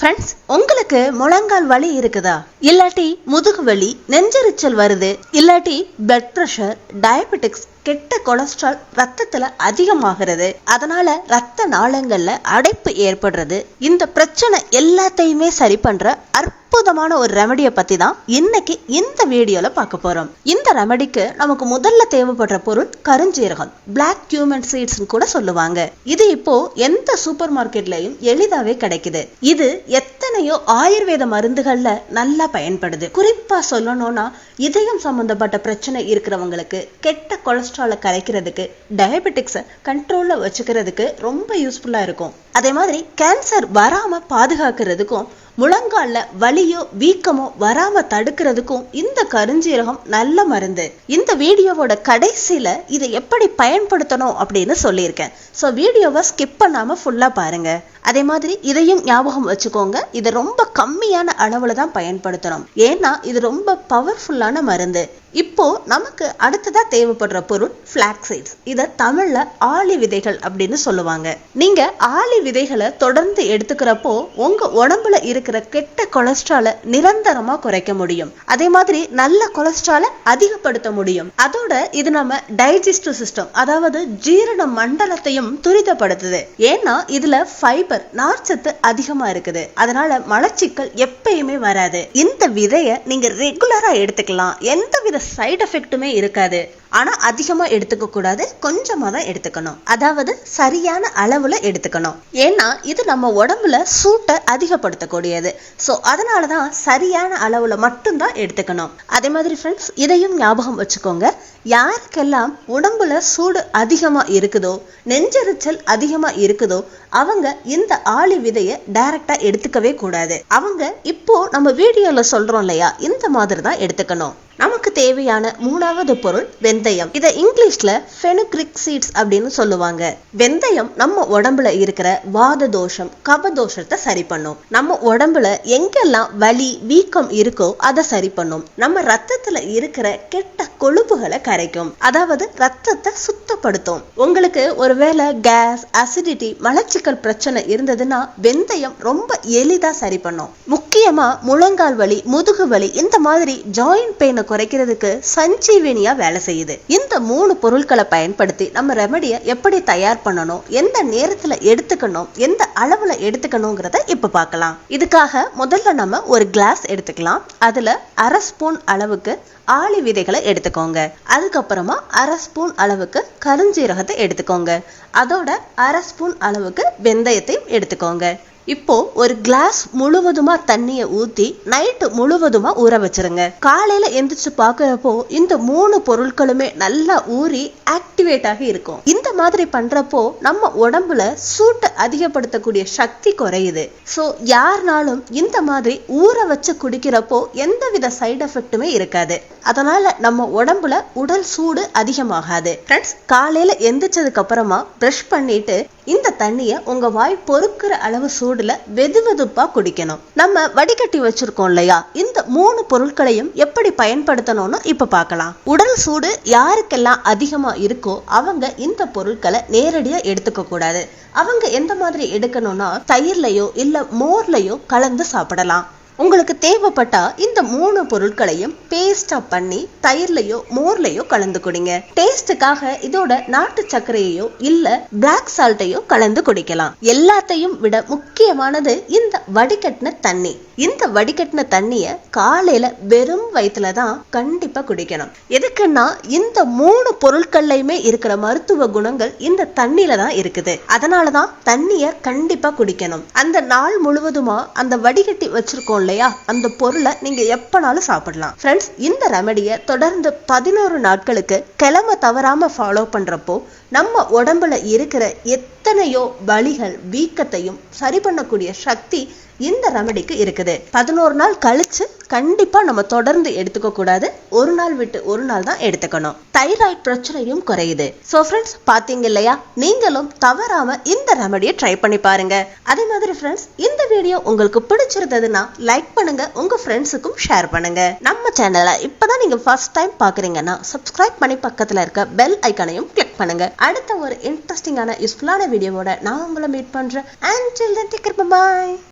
Friends உங்களுக்கு முழங்கால் வலி இருக்குதா? இல்லாட்டி முதுகு வலி நெஞ்செரிச்சல் வருது இல்லாட்டி பிளட் ப்ரெஷர் டயபெட்டிக்ஸ் கெட்ட கொலஸ்ட்ரால் ரத்தத்துல அதிகமாகிறது. அதனால ரத்த நாளங்கள்ல அடைப்பு ஏற்படுறது. இந்த பிரச்சனை எல்லாத்தையுமே சரி பண்ற அற்புதமான ஒரு ரெமடியை பத்தி தான் இன்னைக்கு இந்த வீடியோல பார்க்க போறோம். இந்த ரெமடிக்கு நமக்கு முதல்ல தேவைப்படுற பொருள் கருஞ்சீரகம். பிளாக் கியூமன் சீட்ஸ் கூட சொல்லுவாங்க. இது இப்போ எந்த சூப்பர் மார்க்கெட்லயும் எளிதாவே கிடைக்குது. இது எத்தனையோ ஆயுர்வேத மருந்துகள்ல நல்லா பயன்படுது. குறிப்பா சொல்லணும்னா இதயம் சம்பந்தப்பட்ட பிரச்சனை இருக்கிறவங்களுக்கு கெட்ட கொலஸ்ட்ராலை கரைக்கிறதுக்கு டயபெட்டிக்ஸை கண்ட்ரோல்ல வச்சுக்கிறதுக்கு ரொம்ப யூஸ்ஃபுல்லா இருக்கும். அதே மாதிரி கேன்சர் வராம பாதுகாக்கிறதுக்கும் முழங்கால்ல வலியோ வீக்கமோ வராம தடுக்கிறதுக்கும் இந்த கருஞ்சீரகம் நல்ல மருந்து. இந்த வீடியோவோட கடைசியில இதை எப்படி பயன்படுத்தணும் அப்படின்னு சொல்லியிருக்கேன். ஸோ வீடியோவை ஸ்கிப் பண்ணாம ஃபுல்லா பாருங்க. அதே மாதிரி இதையும் ஞாபகம் வச்சுக்கோங்க. இதை ரொம்ப கம்மியான அளவுல தான் பயன்படுத்தணும். ஏன்னா இது ரொம்ப பவர்ஃபுல்லான மருந்து. இப்போ நமக்கு அடுத்ததா தேவைப்படுற பொருள் ஃபிளாக் சீட்ஸ் இதை தமிழ்ல ஆளி விதைகள் அப்படின்னு சொல்லுவாங்க. நீங்க ஆளி விதைகளை தொடர்ந்து எடுத்துக்கிறப்போ உங்க உடம்புல இருக்கிற கெட்ட கொலஸ்ட்ரால நிரந்தரமா குறைக்க முடியும். அதே மாதிரி நல்ல கொலஸ்ட்ரால அதிகப்படுத்த முடியும். அதோட இது நம்ம டைஜஸ்டிவ் சிஸ்டம் அதாவது ஜீரண மண்டலத்தையும் துரிதப்படுத்துது. ஏன்னா இதுல ஃபைபர் நார்ச்சத்து அதிகமா இருக்குது. அதனால மலச்சிக்கல் எப்பயுமே வராது. இந்த விதைய நீங்க ரெகுலரா எடுத்துக்கலாம். எந்தவித சைடு எஃபெக்ட்டுமே இருக்காது. ஆனா அதிகமா எடுத்துக்க கூடாது கொஞ்சமா தான் எடுத்துக்கணும். அதாவது சரியான அளவுல எடுத்துக்கணும். ஏன்னா இது நம்ம உடம்புல சூட்டை அதிகப்படுத்தக்கூடியது. அதனால தான் சரியான அளவுல மட்டும்தான் எடுத்துக்கணும். அதே மாதிரி ஃப்ரெண்ட்ஸ் இதையும் ஞாபகம் வச்சுக்கோங்க. யாருக்கெல்லாம் உடம்புல சூடு அதிகமா இருக்குதோ நெஞ்செரிச்சல் அதிகமா இருக்குதோ அவங்க இந்த ஆளி விதைய டைரக்டா எடுத்துக்கவே கூடாது. அவங்க இப்போ நம்ம வீடியோல சொல்றோம் இல்லையா இந்த மாதிரி தான் எடுத்துக்கணும். நம்ம தேவையான மூணாவது பொருள் வெந்தயம். இதை இங்கிலீஷ்ல ஃபெனுக்ரிக் சீட்ஸ் அப்படின்னு சொல்லுவாங்க. வெந்தயம் நம்ம உடம்புல இருக்கிற வாத தோஷம் கப தோஷத்தை சரி பண்ணும். நம்ம உடம்புல எங்கெல்லாம் வலி வீக்கம் இருக்கோ அதை சரி பண்ணும். நம்ம ரத்தத்துல இருக்கிற கெட்ட கொழுப்புகளை கரைக்கும். அதாவது ரத்தத்தை சுத்தப்படுத்தும். உங்களுக்கு ஒருவேளை கேஸ் அசிடிட்டி மலச்சிக்கல் பிரச்சனை இருந்ததுன்னா வெந்தயம் ரொம்ப எளிதா சரி பண்ணும். முக்கியமா முழங்கால் வலி முதுகு வலி இந்த மாதிரி ஜாயிண்ட் பெயினை குறைக்கிறது குறைக்கிறதுக்கு சஞ்சீவினியா வேலை செய்யுது. இந்த மூணு பொருட்களை பயன்படுத்தி நம்ம ரெமடியை எப்படி தயார் பண்ணணும் எந்த நேரத்துல எடுத்துக்கணும் எந்த அளவுல எடுத்துக்கணுங்கிறத இப்ப பார்க்கலாம். இதுக்காக முதல்ல நம்ம ஒரு கிளாஸ் எடுத்துக்கலாம். அதுல அரை ஸ்பூன் அளவுக்கு ஆளி விதைகளை எடுத்துக்கோங்க. அதுக்கப்புறமா அரை ஸ்பூன் அளவுக்கு கருஞ்சீரகத்தை எடுத்துக்கோங்க. அதோட அரை ஸ்பூன் அளவுக்கு வெந்தயத்தையும் எடுத்துக்கோங்க. இப்போ ஒரு கிளாஸ் முழுவதுமா தண்ணிய ஊத்தி நைட்டு முழுவதுமா ஊற வச்சிருங்க. காலையில எந்திரிச்சு பாக்குறப்போ இந்த மூணு பொருட்களுமே நல்லா ஊறி ஆக்டிவேட் ஆகி இருக்கும். இந்த மாதிரி பண்றப்போ நம்ம உடம்புல சூட்டை அதிகப்படுத்தக்கூடிய சக்தி குறையுது. சோ யாருனாலும் இந்த மாதிரி ஊற வச்சு குடிக்கிறப்போ எந்த வித சைடு எஃபெக்ட்டுமே இருக்காது. அதனால நம்ம உடம்புல உடல் சூடு அதிகமாகாது. ஃப்ரெண்ட்ஸ் காலையில எந்திரிச்சதுக்கு அப்புறமா ப்ரஷ் பண்ணிட்டு இந்த தண்ணிய உங்க வாய் பொறுக்கிற அளவு சூடுல வெது வெதுப்பா குடிக்கணும். நம்ம வடிகட்டி வச்சிருக்கோம் இல்லையா? இந்த மூணு பொருட்களையும் எப்படி பயன்படுத்தணும்னு இப்ப பார்க்கலாம். உடல் சூடு யாருக்கெல்லாம் அதிகமா இருக்கோ அவங்க இந்த பொருட்களை நேரடியா எடுத்துக்க கூடாது. அவங்க எந்த மாதிரி எடுக்கணும்னா தயிர்லயோ இல்ல மோர்லயோ கலந்து சாப்பிடலாம். உங்களுக்கு தேவைப்பட்டா இந்த மூணு பொருட்களையும் பேஸ்டா பண்ணி தயிர்லயோ மோர்லயோ கலந்து குடிங்க. டேஸ்டுக்காக இதோட நாட்டு சர்க்கரையோ இல்ல பிளாக் சால்ட்டையோ கலந்து குடிக்கலாம். எல்லாத்தையும் விட முக்கியமானது இந்த வடிகட்டின தண்ணி. இந்த வடிகட்டின தண்ணிய காலையில வெறும் வயிற்றுல தான் கண்டிப்பா குடிக்கணும். எதுக்குன்னா இந்த மூணு பொருட்கள்லயுமே இருக்கிற மருத்துவ குணங்கள் இந்த தண்ணியில தான் இருக்குது. அதனாலதான் தண்ணிய கண்டிப்பா குடிக்கணும். அந்த நாள் முழுவதுமா அந்த வடிகட்டி வச்சிருக்கோம்ல இல்லையா? அந்த பொருளை நீங்க எப்பனாலும் சாப்பிடலாம். ஃப்ரெண்ட்ஸ் இந்த ரெமடியை தொடர்ந்து பதினோரு நாட்களுக்கு கிழமை தவறாம ஃபாலோ பண்றப்போ நம்ம உடம்புல இருக்கிற எத்தனையோ வலிகள் வீக்கத்தையும் சரி பண்ணக்கூடிய சக்தி இந்த ரெமடிக்கு இருக்குது. பதினோரு நாள் கழிச்சு கண்டிப்பா நம்ம தொடர்ந்து எடுத்துக்க கூடாது. ஒரு நாள் விட்டு ஒரு நாள் தான் எடுத்துக்கணும். தைராய்டு பிரச்சனையும் குறையுது. சோ ஃப்ரெண்ட்ஸ் பாத்தீங்க இல்லையா? நீங்களும் தவறாம இந்த ரெமடியை ட்ரை பண்ணி பாருங்க. அதே மாதிரி ஃப்ரெண்ட்ஸ் இந்த வீடியோ உங்களுக்கு பிடிச்சிருந்ததுன்னா லைக் பண்ணுங்க. உங்க ஃப்ரெண்ட்ஸுக்கும் ஷேர் பண்ணுங்க. நம்ம சேனலை இப்பதான் நீங்க ஃபர்ஸ்ட் டைம் பாக்குறீங்கன்னா சப்ஸ்கிரைப் பண்ணி பக்கத்துல இருக்க பெல் ஐக்கனையும் கிளிக் பண்ணுங்க. அடுத்த ஒரு இன்ட்ரெஸ்டிங்கான யூஸ்ஃபுல்லான வீடியோவோட நான் உங்களை மீட் பண்றேன். அண்ட் பாய்